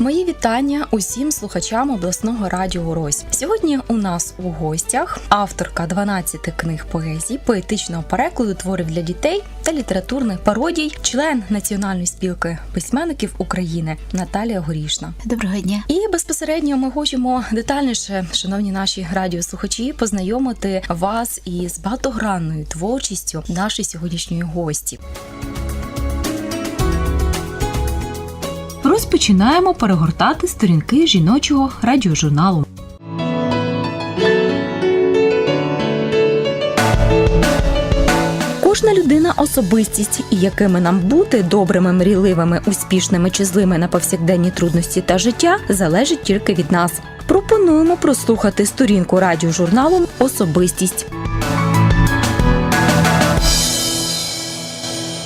Мої вітання усім слухачам обласного радіо Рось. Сьогодні у нас у гостях авторка 12 книг поезії, поетичного перекладу творів для дітей та літературних пародій, член Національної спілки письменників України Наталія Горішна. Доброго дня. І безпосередньо ми хочемо детальніше, шановні наші радіослухачі, познайомити вас із багатогранною творчістю нашої сьогоднішньої гості. Розпочинаємо перегортати сторінки жіночого радіожурналу. Кожна людина особистість, і якими нам бути добрими, мрійливими, успішними чи злими на повсякденні трудності та життя, залежить тільки від нас. Пропонуємо прослухати сторінку радіожурналу Особистість.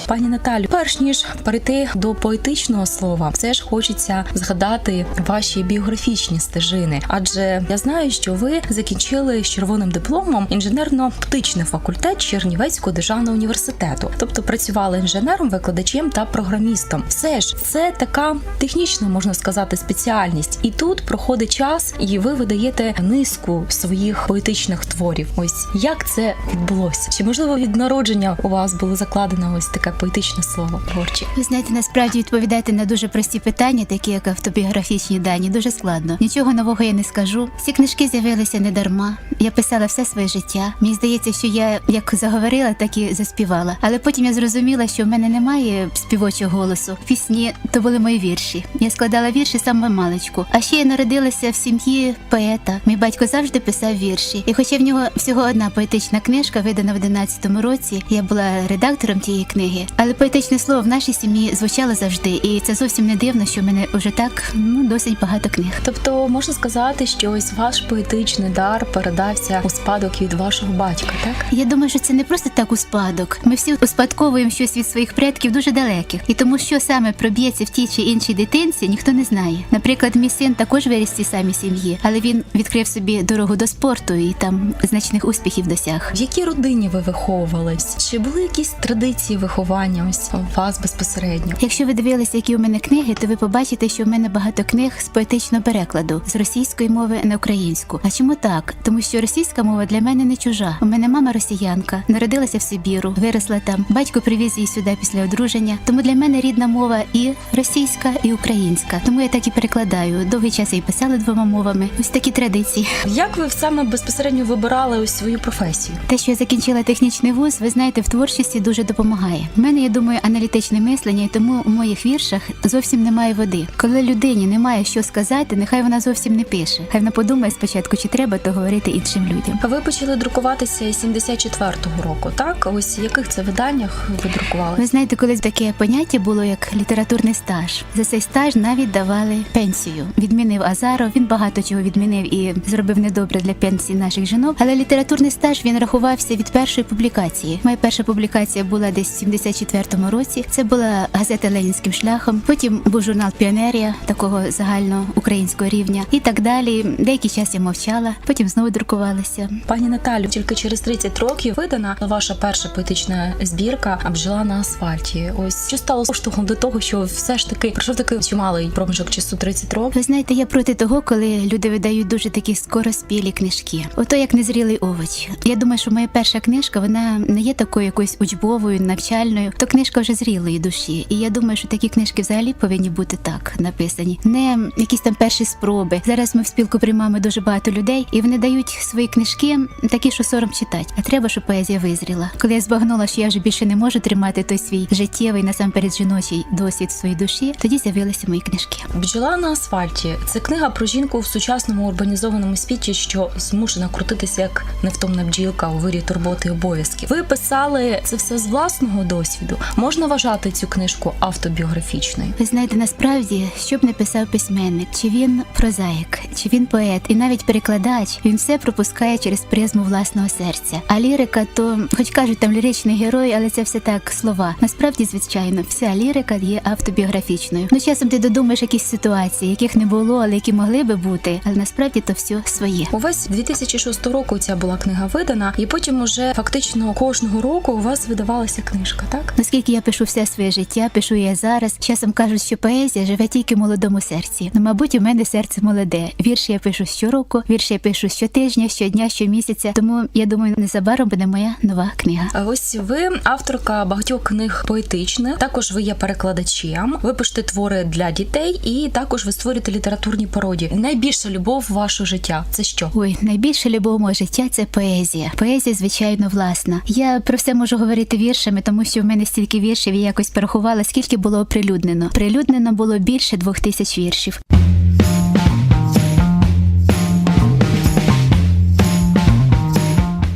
Пані Наталю, перш ніж перейти до поетичного слова, все ж хочеться згадати ваші біографічні стежини. Адже я знаю, що ви закінчили з червоним дипломом інженерно-птичний факультет Чернівецького державного університету, тобто працювали інженером, викладачем та програмістом. Все ж це така технічна, можна сказати, спеціальність. І тут проходить час, і ви видаєте низку своїх поетичних творів. Ось як це відбулося? Чи можливо від народження у вас було закладено ось таке поетичне слово творче? Ви знаєте, насправді відповідати на дуже прості питання, такі як автобіографічні дані, дуже складно. Нічого нового я не скажу. Ці книжки з'явилися не дарма. Я писала все своє життя. Мені здається, що я як заговорила, так і заспівала. Але потім я зрозуміла, що в мене немає співочого голосу. Пісні то були мої вірші. Я складала вірші саме маличку. А ще я народилася в сім'ї поета. Мій батько завжди писав вірші. І хоча в нього всього одна поетична книжка, видана в 11-му році, я була редактором тієї книги. Але поетичне слово в нашій сім'ї звучало завжди, і це зовсім не дивно, що в мене вже так ну досить багато книг. Тобто можна сказати, що ось ваш поетичний дар передався у спадок від вашого батька, так? Я думаю, що це не просто так у спадок. Ми всі успадковуємо щось від своїх предків дуже далеких, і тому, що саме проб'ється в тій чи іншій дитинці, ніхто не знає. Наприклад, мій син також виріс в цій самій сім'ї, але він відкрив собі дорогу до спорту і там значних успіхів досяг. В якій родині ви виховувались? Чи були якісь традиції виховання ось вас безпосередньо? Якщо ви дивилися, які у мене книги, то ви побачите, що в мене багато книг з поетичного перекладу з російської мови на українську. А чому так? Тому що російська мова для мене не чужа. У мене мама росіянка, народилася в Сибіру, виросла там. Батько привіз її сюди після одруження. Тому для мене рідна мова і російська, і українська. Тому я так і перекладаю. Довгий час я і писала двома мовами. Ось такі традиції. Як ви саме безпосередньо вибирали ось свою професію? Те, що я закінчила технічний вуз, ви знаєте, в творчості дуже допомагає мене, я думаю, аналітичне мислення, і тому у моїх віршах зовсім немає води. Коли людині немає що сказати, нехай вона зовсім не пише. Хай вона подумає спочатку, чи треба то говорити іншим людям. Ви почали друкуватися 74-го року, так? Ось в яких це виданнях ви друкували? Ви знаєте, колись таке поняття було як літературний стаж. За цей стаж навіть давали пенсію. Відмінив Азаров. Він багато чого відмінив і зробив недобре для пенсії наших жінок. Але літературний стаж він рахувався від першої публікації. Моя перша публікація була десь 70 1954 році. Це була газета Ленінським шляхом. Потім був журнал Піонерія такого загальноукраїнського рівня і так далі. Деякий час я мовчала, потім знову друкувалася. Пані Наталю, тільки через 30 років видана ваша перша поетична збірка «Бджола на асфальті. Ось що стало поштовхом до того, що все ж таки пройшов такий чималий проміжок часу 30 років. Ви знаєте, я проти того, коли люди видають дуже такі скороспілі книжки. Ото як незрілий овоч. Я думаю, що моя перша книжка вона не є такою якоюсь учбовою, навчальною то книжка вже зрілої душі. І я думаю, що такі книжки взагалі повинні бути так написані, не якісь там перші спроби. Зараз ми в спілку приймаємо дуже багато людей, і вони дають свої книжки такі, що сором читати. А треба, щоб поезія визріла. Коли я збагнула, що я вже більше не можу тримати той свій життєвий насамперед жіночий досвід в своїй душі, тоді з'явилися мої книжки. Бджола на асфальті це книга про жінку в сучасному урбанізованому світі, що змушена крутитися як невтомна бджілка у вирі турботи і обов'язків. Ви писали це все з власного досвіду. Можна вважати цю книжку автобіографічною. Ви знаєте, насправді, що б не писав письменник, чи він прозаїк, чи він поет, і навіть перекладач, він все пропускає через призму власного серця. А лірика, то, хоч кажуть, там ліричний герой, але це все так слова. Насправді, звичайно, вся лірика є автобіографічною. Ну, часом ти додумаєш якісь ситуації, яких не було, але які могли би бути, але насправді то все своє. Увесь 2006 року ця була книга видана, і потім уже фактично кожного року у вас видавалася книжка, так? Так? Наскільки я пишу все своє життя, пишу я зараз. Часом кажуть, що поезія живе тільки в молодому серці. Ну, мабуть, у мене серце молоде. Вірші я пишу щороку, вірші я пишу щотижня, щодня, щомісяця. Тому я думаю, незабаром буде моя нова книга. А Ось ви авторка багатьох книг поетичних. Також ви є перекладачем. Ви пишете твори для дітей, і також ви створюєте літературні пародії. Найбільша любов вашого життя це що? Ой, найбільше любов мого життя це поезія. Поезія, звичайно, власна. Я про все можу говорити віршами, тому що в мене стільки віршів, я якось порахувала, скільки було оприлюднено. Прилюднено було більше двох тисяч віршів.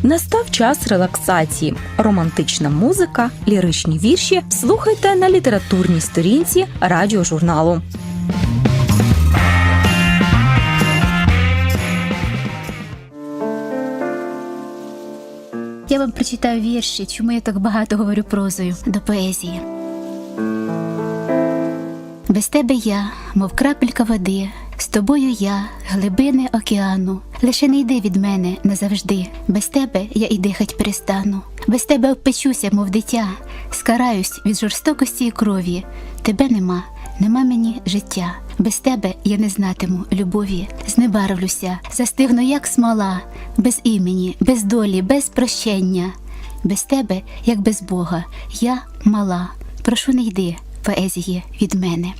Настав час релаксації, романтична музика, ліричні вірші. Слухайте на літературній сторінці радіожурналу. Я вам прочитаю вірші, чому я так багато говорю прозою до поезії. Без тебе я, мов крапелька води, з тобою я, глибини океану. Лише не йди від мене назавжди. Без тебе я і дихать перестану. Без тебе обпечуся, мов дитя, скараюсь від жорстокості і крові. Тебе нема, нема мені життя. Без тебе я не знатиму любові. Знебарвлюся, застигну, як смола, без імені, без долі, без прощення. Без тебе, як без Бога, я мала. Прошу не йди, поезії від мене.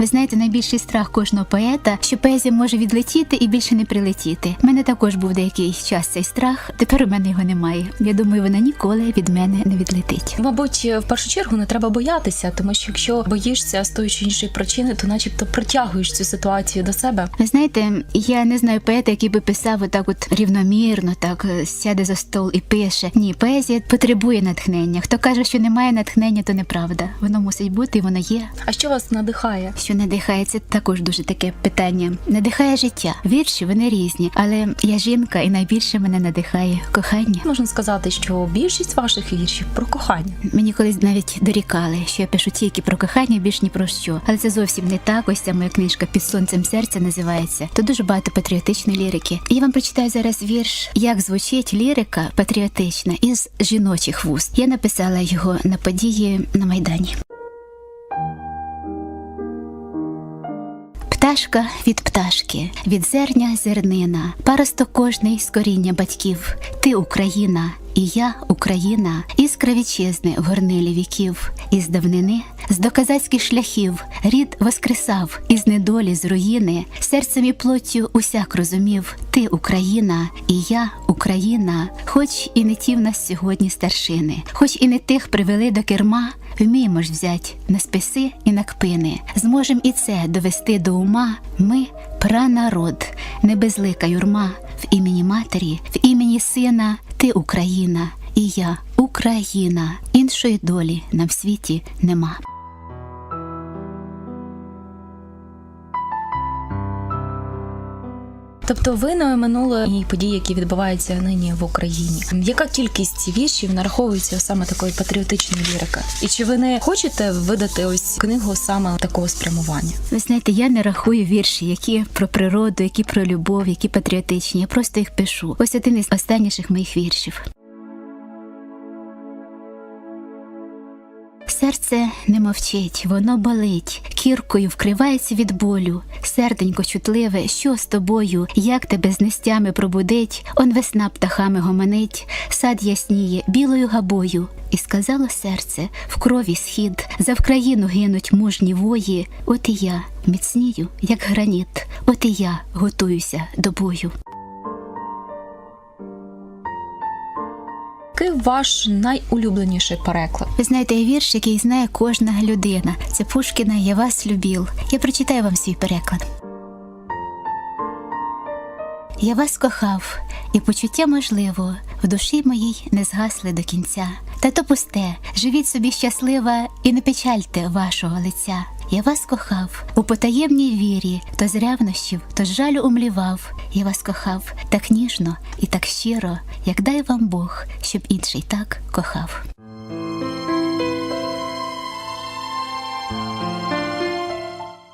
Ви знаєте, найбільший страх кожного поета, що поезія може відлетіти і більше не прилетіти. У мене також був деякий час цей страх. Тепер у мене його немає. Я думаю, вона ніколи від мене не відлетить. Мабуть, в першу чергу не треба боятися, тому що якщо боїшся з тої чи іншої причини, то начебто притягуєш цю ситуацію до себе. Ви знаєте, я не знаю поета, який би писав отак, от рівномірно, так е, сяде за стол і пише. Ні, поезія потребує натхнення. Хто каже, що немає натхнення, то неправда. Воно мусить бути, і воно є. А що вас надихає? Що надихає, це також дуже таке питання. Надихає життя. Вірші вони різні, але я жінка, і найбільше мене надихає кохання. Можна сказати, що більшість ваших віршів про кохання. Мені колись навіть дорікали, що я пишу тільки про кохання, більш ні про що. Але це зовсім не так. Ось ця моя книжка під сонцем серця називається. Тут дуже багато патріотичної лірики. І я вам прочитаю зараз вірш, як звучить лірика патріотична із жіночих вуст. Я написала його на події на майдані. Пташка від пташки, від зерня зернина, паросток кожний з коріння батьків. Ти Україна, і я Україна, іскра вітчизни в горнилі віків, із давнини, з доказацьких шляхів, рід воскресав, із недолі з руїни, серцем і плоттю усяк розумів. Ти Україна, і я Україна, хоч і не ті в нас сьогодні старшини, хоч і не тих привели до керма. Вміємо ж взять на списи і на кпини. Зможем і це довести до ума. Ми пранарод, не безлика юрма, в імені матері, в імені сина, ти Україна, і я Україна. Іншої долі нам в світі нема. Тобто ви не оминули і події, які відбуваються нині в Україні. Яка кількість віршів нараховується саме такої патріотичної лірики? І чи ви не хочете видати ось книгу саме такого спрямування? Ви знаєте, я не рахую вірші, які про природу, які про любов, які патріотичні. Я просто їх пишу. Ось один із останніших моїх віршів. Серце не мовчить, воно болить, кіркою вкривається від болю. Серденько чутливе, що з тобою, як тебе з нестями пробудить, он весна птахами гомонить, сад ясніє білою габою. І сказало серце в крові схід, за Вкраїну гинуть мужні вої. От і я міцнію, як граніт, от і я готуюся до бою. Який ваш найулюбленіший переклад? Ви знаєте, є вірш, який знає кожна людина. Це Пушкіна Я вас любів. Я прочитаю вам свій переклад. Я вас кохав, і почуття можливо в душі моїй не згасли до кінця. Та то пусте, живіть собі щаслива і не печальте вашого лиця. Я вас кохав у потаємній вірі, то з ревнощів, то з жалю умлівав. Я вас кохав так ніжно і так щиро, як дай вам Бог, щоб інший так кохав.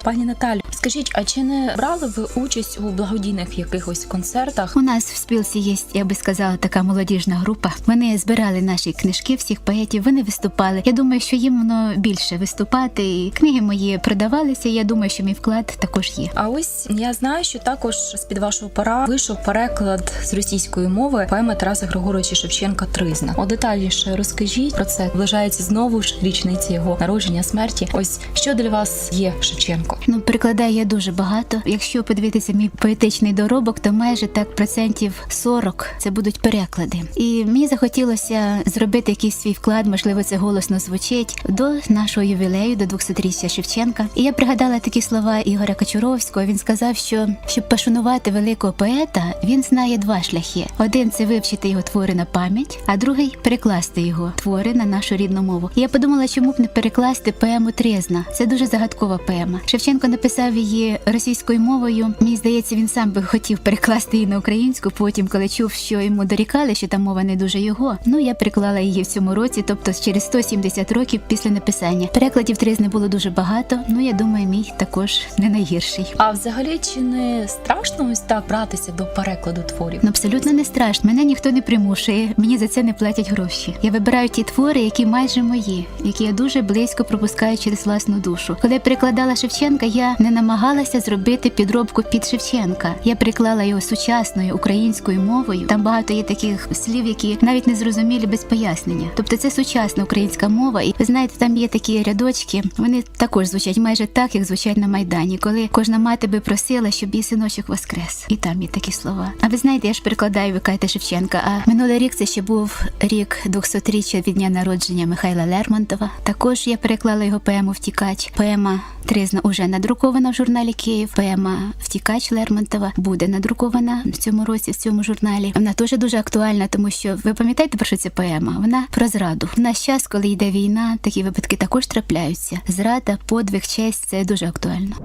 Пані Наталі, скажіть, а чи не брали ви участь у благодійних якихось концертах? У нас в спілці є, я би сказала, така молодіжна група. Вони збирали наші книжки, всіх поетів. Вони виступали. Я думаю, що їм воно більше виступати. І книги мої продавалися. Я думаю, що мій вклад також є. А ось я знаю, що також з під вашого пора вийшов переклад з російської мови поеми Тараса Григоровича Шевченка Тризна. О детальніше розкажіть про це. Вважається знову ж річниці його народження смерті. Ось що для вас є Шевченко? Ну, перекладаю я дуже багато. Якщо подивитися мій поетичний доробок, то майже так процентів 40 це будуть переклади. І мені захотілося зробити якийсь свій вклад, можливо, це голосно звучить до нашого ювілею, до 200-річчя Шевченка. І я пригадала такі слова Ігоря Кочуровського. Він сказав, що щоб пошанувати великого поета, він знає два шляхи: один це вивчити його твори на пам'ять, а другий перекласти його твори на нашу рідну мову. І я подумала, чому б не перекласти поему Трезна. Це дуже загадкова поема. Шевченко написав її російською мовою. Мені здається, він сам би хотів перекласти її на українську. Потім, коли чув, що йому дорікали, що та мова не дуже його. Ну я переклала її в цьому році, тобто через 170 років після написання. Перекладів Трезни було дуже багато. Ну я думаю, мій також не найгірший. А взагалі чи не страшно ось так братися до перекладу творів? Ну, абсолютно не страшно. Мене ніхто не примушує. Мені за це не платять гроші. Я вибираю ті твори, які майже мої, які я дуже близько пропускаю через власну душу. Коли я перекладала Шевченка, я не намагалася зробити підробку під Шевченка. Я переклала його сучасною українською мовою. Там багато є таких слів, які навіть не зрозумілі без пояснення. Тобто це сучасна українська мова. І ви знаєте, там є такі рядочки. Вони також звучать майже так, як звучать на майдані, коли кожна мати би просила, щоб її синочок воскрес. І там є такі слова. А ви знаєте, я ж перекладаю ви кажете Шевченка. А минулий рік це ще був рік 200-річчя від дня народження Михайла Лермонтова. Також я переклала його поему Втікач. Поема Тризна уже надрукована в журналі Київ. Поема Втікач Лермонтова буде надрукована в цьому році в цьому журналі. Вона теж дуже актуальна, тому що ви пам'ятаєте про що ця поема? Вона про зраду. В наш час, коли йде війна, такі випадки також трапляються. Зрада, подвиг, честь це дуже актуально.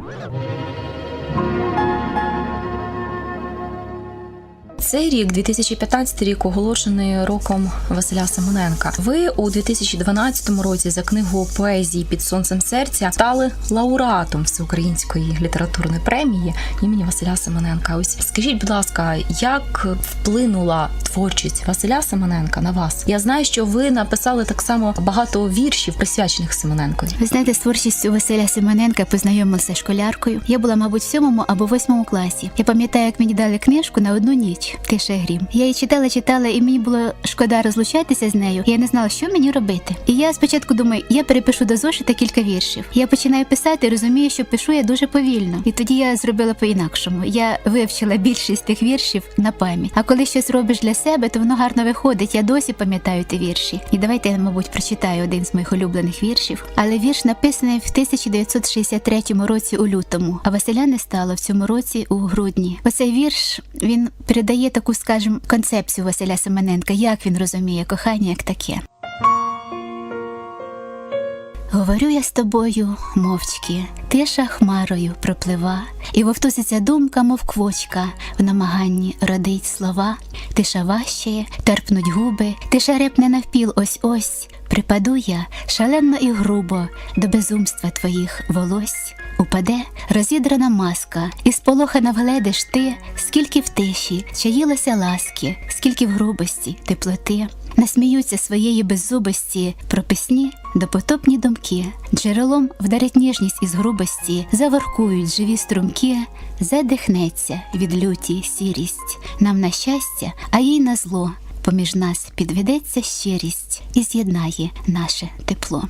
Цей рік, 2015 рік, оголошений роком Василя Семененка. Ви у 2012 році за книгу поезії під сонцем серця стали лауреатом всеукраїнської літературної премії імені Василя Семененка. Ось скажіть, будь ласка, як вплинула творчість Василя Семененка на вас? Я знаю, що ви написали так само багато віршів, присвячених Семененку. Ви знаєте, з творчістю Василя Семененка познайомилася школяркою. Я була, мабуть, в сьомому або восьмому класі. Я пам'ятаю, як мені дали книжку на одну ніч. Тише грім. Я її читала, читала, і мені було шкода розлучатися з нею. Я не знала, що мені робити. І я спочатку думаю, я перепишу до зошита кілька віршів. Я починаю писати, розумію, що пишу я дуже повільно. І тоді я зробила по-інакшому. Я вивчила більшість тих віршів на пам'ять. А коли щось робиш для себе, то воно гарно виходить. Я досі пам'ятаю ті вірші. І давайте я, мабуть, прочитаю один з моїх улюблених віршів. Але вірш написаний в 1963 році у лютому, а Василя не стало в цьому році у грудні. Оцей вірш він передає таку, скажімо, концепцію Василя Семененка, як він розуміє кохання як таке. Говорю я з тобою мовчки, тиша хмарою проплива, і вовтузиться думка, мов квочка, в намаганні родить слова, тиша ващає, терпнуть губи, тиша репне навпіл ось ось. Припаду я шалено і грубо до безумства твоїх волось. Упаде розідрана маска, і сполохана вгледиш ти, скільки в тиші чаїлося ласки, скільки в грубості, теплоти. Насміються своєї беззубості прописні допотопні думки, джерелом вдарить ніжність із грубості, заворкують живі струмки, задихнеться від люті сірість. Нам на щастя, а їй на зло. Поміж нас підведеться щирість і з'єднає наше тепло.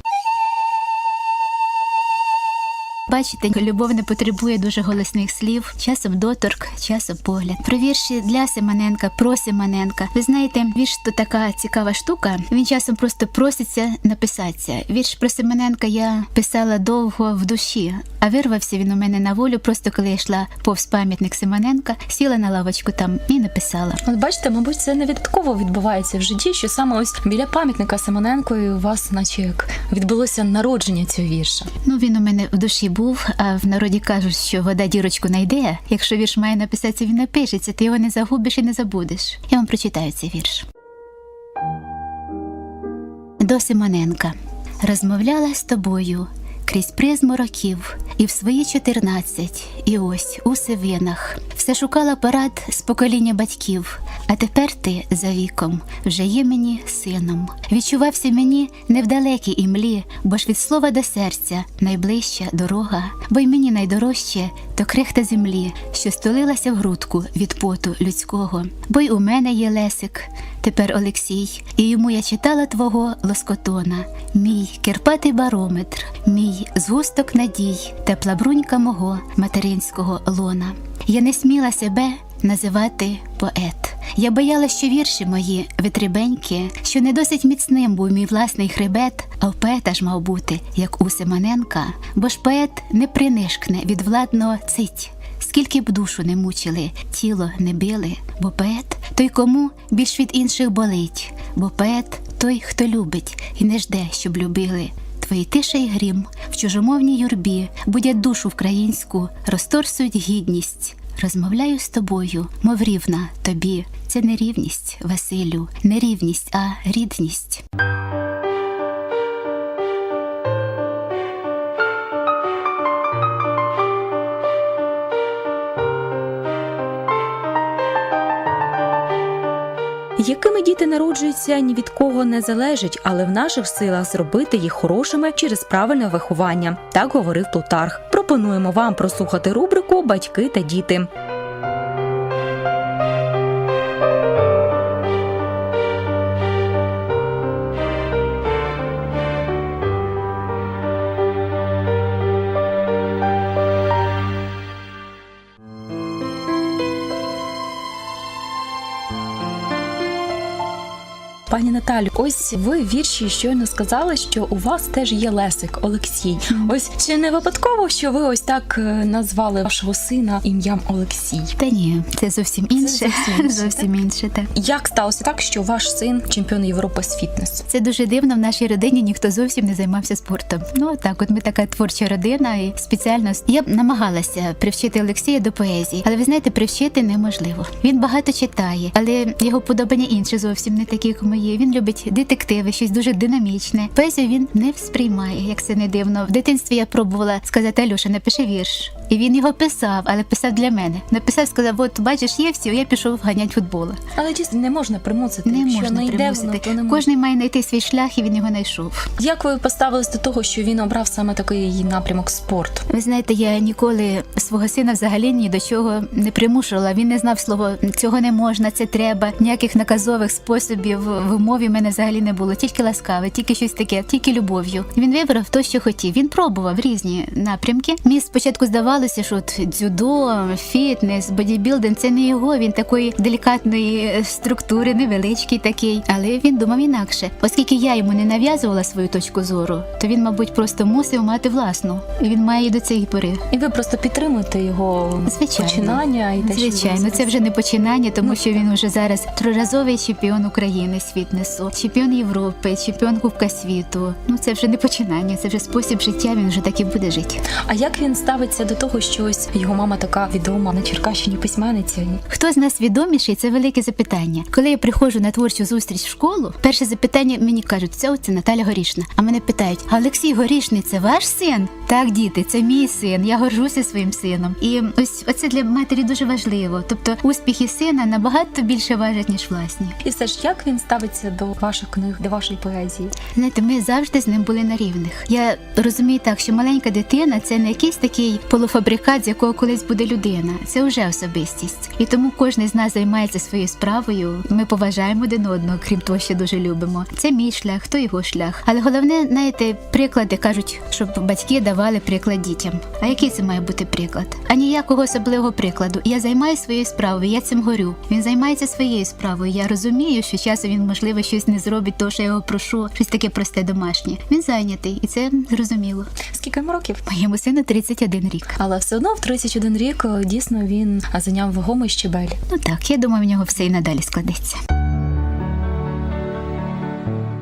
Бачите, любов не потребує дуже голосних слів, часом доторк, часом погляд. Про вірші для Семененка, про Семененка. Ви знаєте, вірш то така цікава штука. Він часом просто проситься написатися. Вірш про Семененка я писала довго в душі, а вирвався він у мене на волю, просто коли я йшла повз пам'ятник Семененка, сіла на лавочку там і написала. От бачите, мабуть, це не випадково відбувається в житті, що саме ось біля пам'ятника Семененкові у вас, наче як відбулося народження цього вірша. Ну він у мене в душі був, а в народі кажуть, що вода дірочку найде. Якщо вірш має написатися, він напишеться, ти його не загубиш і не забудеш. Я вам прочитаю цей вірш. До Симоненка розмовляла з тобою крізь призму років, і в свої чотирнадцять, і ось у сивинах. Все шукала порад з покоління батьків, а тепер ти за віком вже є мені сином. Відчувався мені не в далекій імлі, бо ж від слова до серця найближча дорога, бо й мені найдорожче то крихта землі, що стулилася в грудку від поту людського. Бо й у мене є Лесик, тепер Олексій, і йому я читала твого лоскотона, мій кирпатий барометр, мій згусток надій, тепла брунька мого материнського лона. Я не сміла себе називати поет. Я бояла, що вірші мої витрібенькі, що не досить міцним був мій власний хребет, а в поета ж мав бути, як у Семененка, бо ж поет не принишкне від владного цить. Скільки б душу не мучили, тіло не били, бо поет той, кому більш від інших болить, бо поет той, хто любить і не жде, щоб любили. Твої тиша й грім в чужомовній юрбі будять душу українську, розторсують гідність. Розмовляю з тобою, мов рівна тобі. Це не рівність, Василю, не рівність, а рідність. Якими діти народжуються, ні від кого не залежить, але в наших силах зробити їх хорошими через правильне виховання. Так говорив Плутарх. Пропонуємо вам прослухати рубрику Батьки та діти. Пані Наталю, ось ви вірші щойно сказали, що у вас теж є Лесик Олексій. Ось чи не випадково, що ви ось так е, назвали вашого сина ім'ям Олексій? Та ні, це зовсім інше. зовсім інше, зовсім інше, так. Як сталося так, що ваш син чемпіон Європи з фітнесу? Це дуже дивно. В нашій родині ніхто зовсім не займався спортом. Ну так, от ми така творча родина, і спеціально я б намагалася привчити Олексія до поезії, але ви знаєте, привчити неможливо. Він багато читає, але його подобання інші зовсім не такі, як мої. Він любить детективи, щось дуже динамічне. Поезію він не сприймає, як це не дивно. В дитинстві я пробувала сказати Алюша, напиши вірш. І він його писав, але писав для мене. Написав, сказав: от бачиш, є всі, я пішов ганять футбола. Але дійсно не можна примусити. Не Якщо можна не йде примусити. воно, то не. Кожен має знайти свій шлях, і він його знайшов. Як ви поставились до того, що він обрав саме такий напрямок спорт? Ви знаєте, я ніколи свого сина взагалі ні до чого не примушувала. Він не знав слово цього не можна, це треба. Ніяких наказових способів в мові в мене взагалі не було. Тільки ласкаве, тільки щось таке, тільки любов'ю. Він вибрав то, що хотів. Він пробував різні напрямки. Мені спочатку здавалося, що от дзюдо, фітнес, бодібілдинг це не його. Він такої делікатної е, структури, невеличкий такий. Але він думав інакше, оскільки я йому не нав'язувала свою точку зору, то він, мабуть, просто мусив мати власну, і він має і до цієї пори. І ви просто підтримуєте його Звичайно. починання і те, Звичайно, він це вже не починання, тому Ну, що він уже зараз триразовий чемпіон України з фітнесу, чемпіон Європи, чемпіон Кубка світу. Ну це вже не починання, це вже спосіб життя. Він вже так і буде жити. А як він ставиться до того, що ось його мама така відома на Черкащині письменниця? Хто з нас відоміший? Це велике запитання. Коли я приходжу на творчу зустріч в школу, перше запитання мені кажуть, це оце Наталя Горішна. А мене питають: а Олексій Горішний це ваш син? Так, діти, це мій син. Я горжуся своїм сином. І ось оце для матері дуже важливо. Тобто успіхи сина набагато більше важать ніж власні. І все ж як він ставиться до ваших книг, до вашої поезії? Знаєте, ми завжди з ним були на рівних. Я розумію так, що маленька дитина це не якийсь такий полуфабрикат, з якого колись буде людина. Це вже особистість. І тому кожен з нас займається своєю справою. Ми поважаємо один одного, крім того, що дуже любимо. Це мій шлях, то його шлях. Але головне, знаєте, приклади кажуть, щоб батьки давали приклад дітям. А який це має бути приклад? А ніякого особливого прикладу. Я займаюся своєю справою, я цим горю. Він займається своєю справою. Я розумію, що часом він можливо щось не зробить, то що я його прошу, щось таке просте домашнє. Він зайнятий, і це зрозуміло. Скільки йому років? Моєму сину 31 рік. Але все одно в 31 рік е, дійсно він зайняв вагомий щебель. Ну так, я думаю, в нього все і надалі складеться.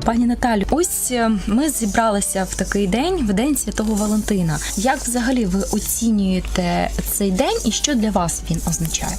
Пані Наталю, ось е, ми зібралися в такий день, в день Святого Валентина. Як взагалі ви оцінюєте цей день і що для вас він означає?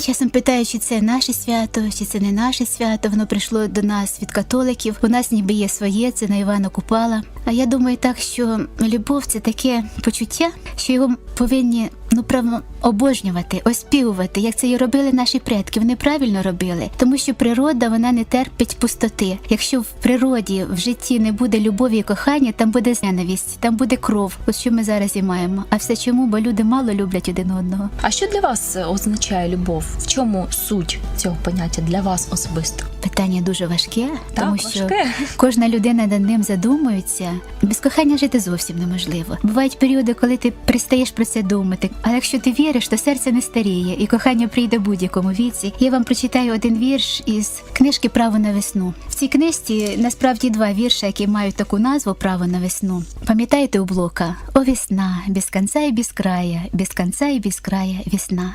Часом питаю, чи це наше свято, чи це не наше свято. Воно прийшло до нас від католиків. У нас ніби є своє, це на Івана Купала. А я думаю так, що любов це таке почуття, що його повинні ну право обожнювати, оспівувати, як це і робили наші предки. Вони правильно робили, тому що природа вона не терпить пустоти. Якщо в природі в житті не буде любові і кохання, там буде ненависть, там буде кров. От що ми зараз і маємо. А все чому? Бо люди мало люблять один одного. А що для вас означає любов? В чому суть цього поняття для вас особисто? Питання дуже важке, тому так, що важке. кожна людина над ним задумується. Без кохання жити зовсім неможливо. Бувають періоди, коли ти пристаєш про це думати. Але якщо ти віриш, то серце не старіє, і кохання прийде в будь-якому віці. Я вам прочитаю один вірш із книжки Право на весну. В цій книжці насправді два вірша, які мають таку назву Право на весну. Пам'ятаєте у блока? О, весна, без конца і без края, без конца і без края весна.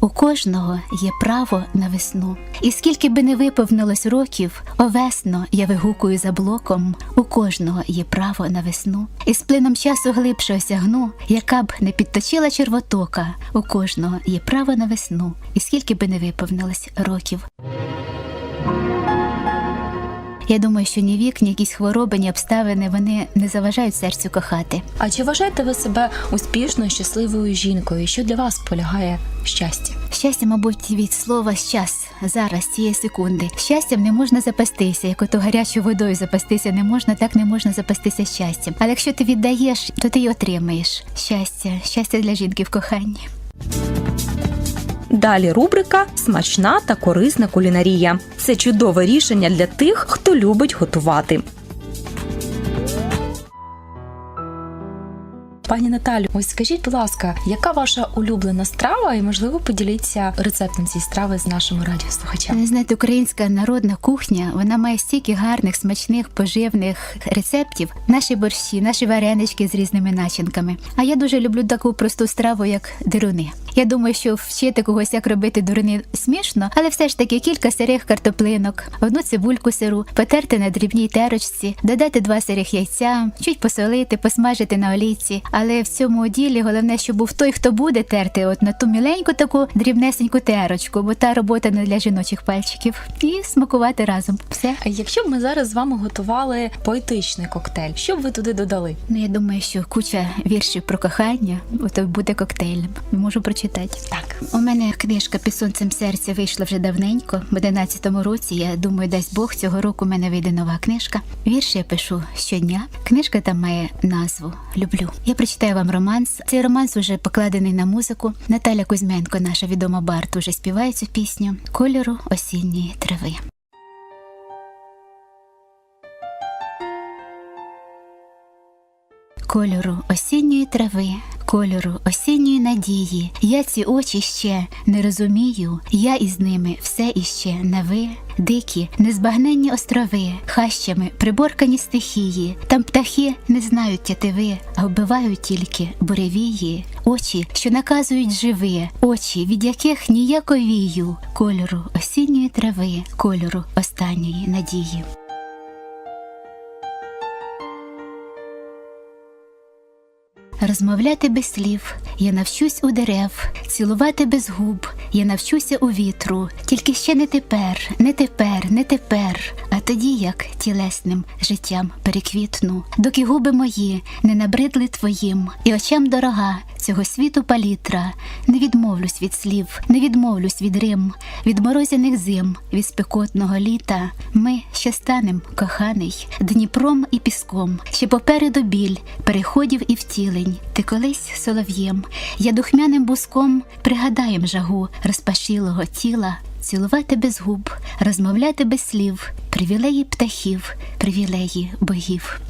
У кожного є право на весну. І скільки би не виповнилось років, о весно я вигукую за блоком. У кожного є право на весну. І з плином часу глибше осягну, яка б не підточила червотока. У кожного є право на весну. І скільки би не виповнилось років. Я думаю, що ні вік, ні якісь хвороби, ні обставини вони не заважають серцю кохати. А чи вважаєте ви себе успішною, щасливою жінкою? Що для вас полягає щастя? Щастя, мабуть, від слова щас зараз, цієї секунди. Щастям не можна запастися, як ото гарячою водою запастися не можна, так не можна запастися щастям. Але якщо ти віддаєш, то ти й отримаєш щастя, щастя для жінки в коханні. Далі рубрика Смачна та корисна кулінарія. Це чудове рішення для тих, хто любить готувати. Пані Наталю, ось скажіть, будь ласка, яка ваша улюблена страва, і можливо поділіться рецептом цієї страви з нашими радіослухачами? Знаєте, українська народна кухня вона має стільки гарних, смачних, поживних рецептів. Наші борщі, наші варенички з різними начинками. А я дуже люблю таку просту страву, як дируни. Я думаю, що вчити когось, як робити дуруни смішно, але все ж таки кілька сирих картоплинок, одну цибульку сиру, потерти на дрібній терочці, додати два сирих яйця, чуть посолити, посмажити на олійці. Але в цьому ділі головне, щоб був той, хто буде терти, от на ту міленьку таку дрібнесеньку терочку, бо та робота не для жіночих пальчиків, і смакувати разом. Все. А Якщо б ми зараз з вами готували поетичний коктейль, що б ви туди додали? Ну я думаю, що куча віршів про кохання ото буде коктейльним. Можу прочитати. Так, У мене книжка під сонцем серця вийшла вже давненько, в 11-му році. Я думаю, дасть Бог цього року в мене вийде нова книжка. Вірші я пишу щодня. Книжка там має назву Люблю. Я прочитаю вам романс. Цей романс уже покладений на музику. Наталя Кузьменко, наша відома бард, уже співає цю пісню Кольору осінньої трави. Кольору осінньої трави, кольору осінньої надії. Я ці очі ще не розумію. Я із ними все іще на ви. Дикі, незбагненні острови, хащами приборкані стихії. Там птахи не знають тятиви, а вбивають тільки буревії. Очі, що наказують живи, очі, від яких ніяковію. Кольору осінньої трави, кольору останньої надії. Розмовляти без слів, я навчусь у дерев, цілувати без губ, я навчуся у вітру, тільки ще не тепер, не тепер, не тепер, а тоді як тілесним життям переквітну, доки губи мої не набридли твоїм, і очам дорога цього світу палітра, не відмовлюсь від слів, не відмовлюсь від рим, від морозяних зим, від спекотного літа. Ми ще станем, коханий, Дніпром і піском, ще попереду біль, переходів і втілень. Ти колись солов'єм, я духмяним буском пригадаєм жагу розпашілого тіла, цілувати без губ, розмовляти без слів, привілеї птахів, привілеї богів.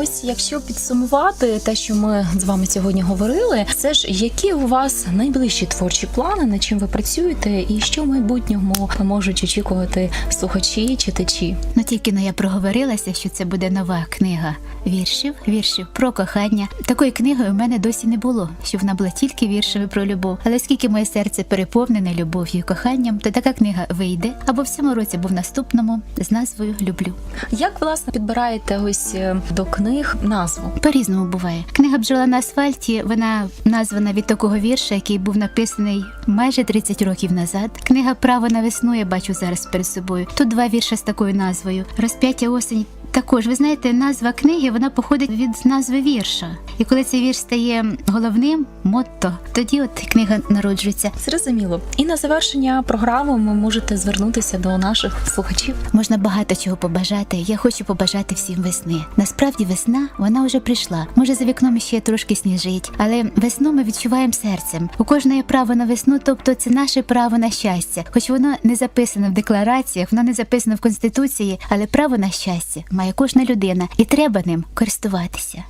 Ось якщо підсумувати те, що ми з вами сьогодні говорили, це ж які у вас найближчі творчі плани, над чим ви працюєте, і що в майбутньому можуть очікувати слухачі, читачі? Ну тільки но я проговорилася, що це буде нова книга віршів, віршів про кохання. Такої книги у мене досі не було, що вона була тільки віршами про любов. Але оскільки моє серце переповнене любов'ю і коханням, то така книга вийде або в цьому році, або в наступному з назвою Люблю. Як власне підбираєте ось е, до книги них назву? По-різному буває. Книга бджола на асфальті вона названа від такого вірша, який був написаний майже 30 років назад. Книга Право на весну я бачу зараз перед собою. Тут два вірша з такою назвою. Розп'яття осені. Також ви знаєте, назва книги вона походить від назви вірша. І коли цей вірш стає головним мотто, тоді от книга народжується. Зрозуміло. І на завершення програми ви можете звернутися до наших слухачів. Можна багато чого побажати. Я хочу побажати всім весни. Насправді весна вона вже прийшла. Може за вікном ще трошки сніжить, але весну ми відчуваємо серцем. У кожного право на весну, тобто це наше право на щастя. Хоч воно не записано в деклараціях, воно не записано в конституції, але право на щастя має кожна людина, і треба ним користуватися.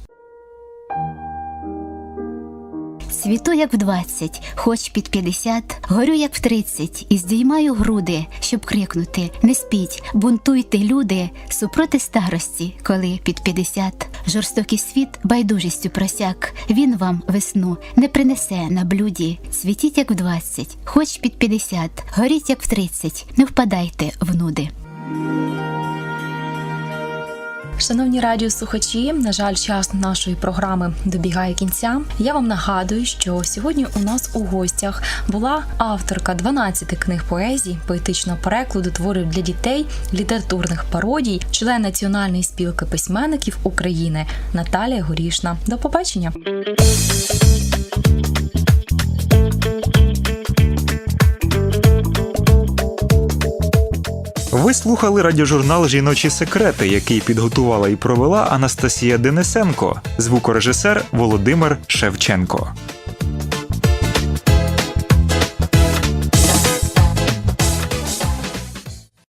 Світу як в двадцять, хоч під п'ятдесят, горю як в тридцять, і здіймаю груди, щоб крикнути: не спіть, бунтуйте, люди, супроти старості, коли під п'ятдесят. Жорстокий світ байдужістю просяк, він вам весну не принесе на блюді. Світіть як в двадцять, хоч під п'ятдесят, горіть як в тридцять, не впадайте в нуди. Шановні радіослухачі, на жаль, час нашої програми добігає кінця. Я вам нагадую, що сьогодні у нас у гостях була авторка 12 книг поезії, поетичного перекладу, творів для дітей, літературних пародій, член Національної спілки письменників України Наталія Горішна. До побачення! Ви слухали радіожурнал Жіночі секрети, який підготувала і провела Анастасія Денисенко, звукорежисер Володимир Шевченко.